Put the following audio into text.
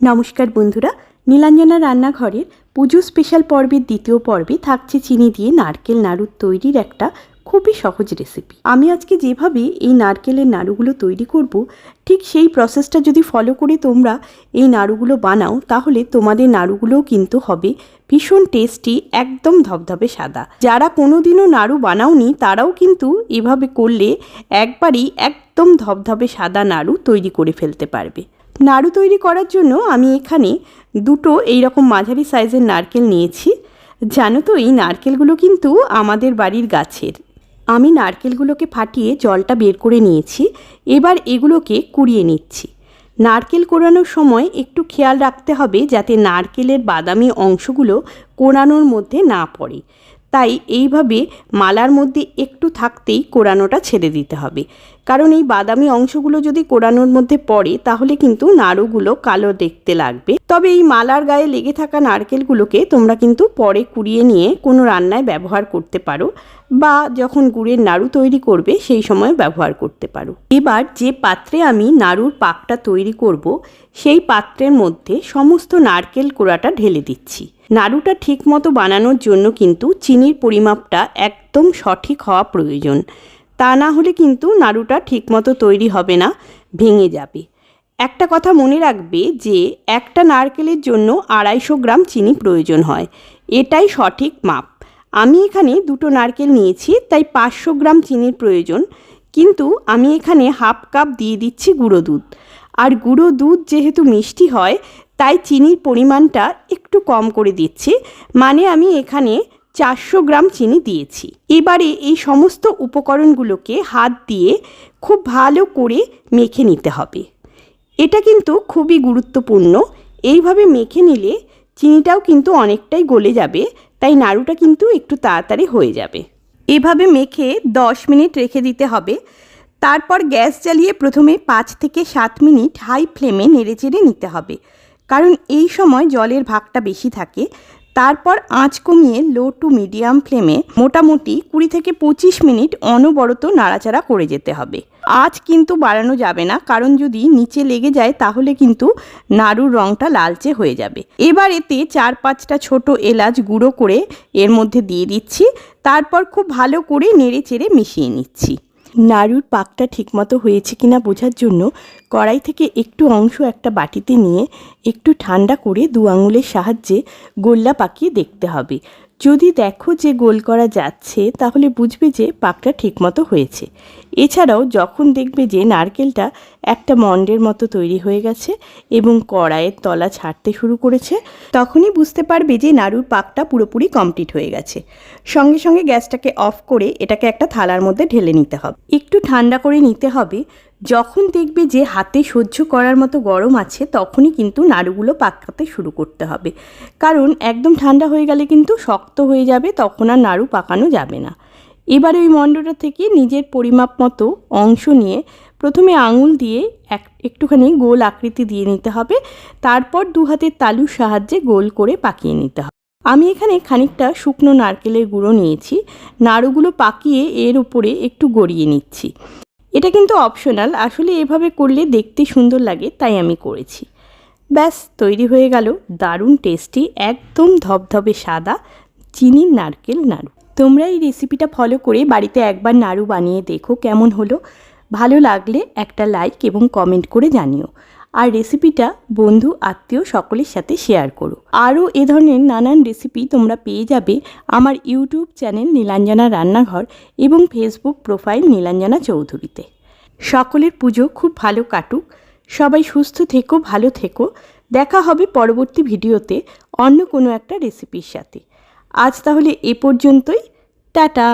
নমস্কার বন্ধুরা, নীলাঞ্জনা রান্নাঘরের পুজো স্পেশাল পর্বের দ্বিতীয় পর্বে থাকছে চিনি দিয়ে নারকেল নাড়ুর তৈরির একটা খুবই সহজ রেসিপি আমি আজকে যেভাবে এই নারকেলের নাড়ুগুলো তৈরি করব, ঠিক সেই প্রসেসটা যদি ফলো করে তোমরা এই নাড়ুগুলো বানাও, তাহলে তোমাদের নাড়ুগুলোও কিন্তু হবে ভীষণ টেস্টি একদম ধবধবে সাদা। যারা কোনোদিনও নাড়ু বানাওনি, তারাও কিন্তু এভাবে করলে একবারই একদম ধবধবে সাদা নাড়ু তৈরি করে ফেলতে পারবে। নাড়ু তৈরি করার জন্য আমি এখানে দুটো এই রকম মাঝারি সাইজের নারকেল নিয়েছি। জানো তো, এই নারকেলগুলো কিন্তু আমাদের বাড়ির গাছের। আমি নারকেলগুলোকে ফাটিয়ে জলটা বের করে নিয়েছি, এবার এগুলোকে কুড়িয়ে নিচ্ছি। নারকেল কোড়ানোর সময় একটু খেয়াল রাখতে হবে যাতে নারকেলের বাদামি অংশগুলো কোড়ানোর মধ্যে না পড়ে। তাই এইভাবে মালার মধ্যে একটু থাকতেই কোড়ানোটা ছেড়ে দিতে হবে। কারণ এই বাদামি অংশগুলো যদি কোড়ানোর মধ্যে পড়ে, তাহলে কিন্তু নাড়ুগুলো কালো দেখতে লাগবে। তবে এই মালার গায়ে লেগে থাকা নারকেলগুলোকে তোমরা কিন্তু পরে কুড়িয়ে নিয়ে কোনো রান্নায় ব্যবহার করতে পারো বা যখন গুড়ের নাড়ু তৈরি করবে, সেই সময় ব্যবহার করতে পারো। এবার যে পাত্রে আমি নাড়ুর পাকটা তৈরি করব, সেই পাত্রের মধ্যে সমস্ত নারকেল কোড়াটা ঢেলে দিচ্ছি। নাড়ুটা ঠিকমতো বানানোর জন্য কিন্তু চিনির পরিমাপটা একদম সঠিক হওয়া প্রয়োজন। তা না হলে কিন্তু নাড়ুটা ঠিকমতো তৈরি হবে না, ভেঙে যাবে। একটা কথা মনে রাখবে যে, একটা নারকেলের জন্য আড়াইশো গ্রাম চিনি প্রয়োজন হয়। এটাই সঠিক মাপ। আমি এখানে দুটো নারকেল নিয়েছি, তাই পাঁচশো গ্রাম চিনির প্রয়োজন। কিন্তু আমি এখানে হাফ কাপ দিয়ে দিচ্ছি গুঁড়ো দুধ। আর গুঁড়ো দুধ যেহেতু মিষ্টি হয়, তাই চিনির পরিমাণটা একটু কম করে দিচ্ছি। মানে আমি এখানে চারশো গ্রাম চিনি দিয়েছি। এবারে এই সমস্ত উপকরণগুলোকে হাত দিয়ে খুব ভালো করে মেখে নিতে হবে। এটা কিন্তু খুবই গুরুত্বপূর্ণ। এইভাবে মেখে নিলে চিনিটাও কিন্তু অনেকটাই গলে যাবে, তাই নাড়ুটা কিন্তু একটু তাড়াতাড়ি হয়ে যাবে। এভাবে মেখে দশ মিনিট রেখে দিতে হবে। তারপর গ্যাস জ্বালিয়ে প্রথমে পাঁচ থেকে সাত মিনিট হাই ফ্লেমে নেড়েচেড়ে নিতে হবে। কারণ এই সময় জলের ভাগটা বেশি থাকে তারপর আঁচ কমিয়ে লো টু মিডিয়াম ফ্লেমে মোটামুটি কুড়ি থেকে পঁচিশ মিনিট অনবরত নাড়াচাড়া করে যেতে হবে। আঁচ কিন্তু বাড়ানো যাবে না, কারণ যদি নিচে লেগে যায় তাহলে কিন্তু নাড়ুর রঙটা লালচে হয়ে যাবে। এবার এতে চার পাঁচটা ছোট এলাচ গুঁড়ো করে এর মধ্যে দিয়ে দিচ্ছি, তারপর খুব ভালো করে নেড়ে চেড়ে মিশিয়ে নিচ্ছি। নাড়ুর পাকটা ঠিকমতো হয়েছে কিনা বোঝার জন্য কড়াই থেকে একটু অংশ একটা বাটিতে নিয়ে একটু ঠান্ডা করে দু আঙুলের সাহায্যে গোল্লা পাকিয়ে দেখতে হবে। যদি দেখো যে গোল করা যাচ্ছে, তাহলে বুঝবে যে পাকটা ঠিকমতো হয়েছে। এছাড়াও যখন দেখবে যে নারকেলটা একটা মন্ডের মতো তৈরি হয়ে গেছে এবং কড়াইয়ের তলা ছাড়তে শুরু করেছে, তখনই বুঝতে পারবে যে নাড়ুর পাকটা পুরোপুরি কমপ্লিট হয়ে গেছে। সঙ্গে সঙ্গে গ্যাসটাকে অফ করে এটাকে একটা থালার মধ্যে ঢেলে নিতে হবে। একটু ঠান্ডা করে নিতে হবে। যখন দেখবে যে হাতে সহ্য করার মতো গরম আছে, তখনই কিন্তু নাড়ুগুলো পাকাতে শুরু করতে হবে। কারণ একদম ঠান্ডা হয়ে গেলে কিন্তু শক্ত হয়ে যাবে, তখন আর নাড়ু পাকানো যাবে না। এবার ওই মণ্ডটা থেকে নিজের পরিমাপ মতো অংশ নিয়ে প্রথমে আঙুল দিয়ে এক, একটুখানি গোল আকৃতি দিয়ে নিতে হবে। তারপর দু হাতের তালুর সাহায্যে গোল করে পাকিয়ে নিতে হবে। আমি এখানে খানিকটা শুকনো নারকেলের গুঁড়ো নিয়েছি। নাড়ুগুলো পাকিয়ে এর উপরে একটু গড়িয়ে নিচ্ছি। এটা কিন্তু অপশনাল। আসলে এভাবে করলে দেখতে সুন্দর লাগে, তাই আমি করেছি। ব্যাস, তৈরি হয়ে গেল। দারুণ টেস্টি, একদম ধবধবে সাদা, চিনির নারকেল নাড়ু। তোমরা এই রেসিপিটা ফলো করে বাড়িতে একবার নাড়ু বানিয়ে দেখো কেমন হলো। ভালো লাগলে একটা লাইক এবং কমেন্ট করে জানিও। আর রেসিপিটা বন্ধু, আত্মীয় সকলের সাথে শেয়ার করো। আরও এ ধরনের নানান রেসিপি তোমরা পেয়ে যাবে আমার ইউটিউব চ্যানেল নীলাঞ্জনা রান্নাঘর এবং ফেসবুক প্রোফাইল নীলাঞ্জনা চৌধুরীতে। সকলের পুজো খুব ভালো কাটুক। সবাই সুস্থ থেকো, ভালো থেকো। দেখা হবে পরবর্তী ভিডিওতে অন্য কোনো একটা রেসিপির সাথে। আজ তাহলে এ পর্যন্তই টাটা।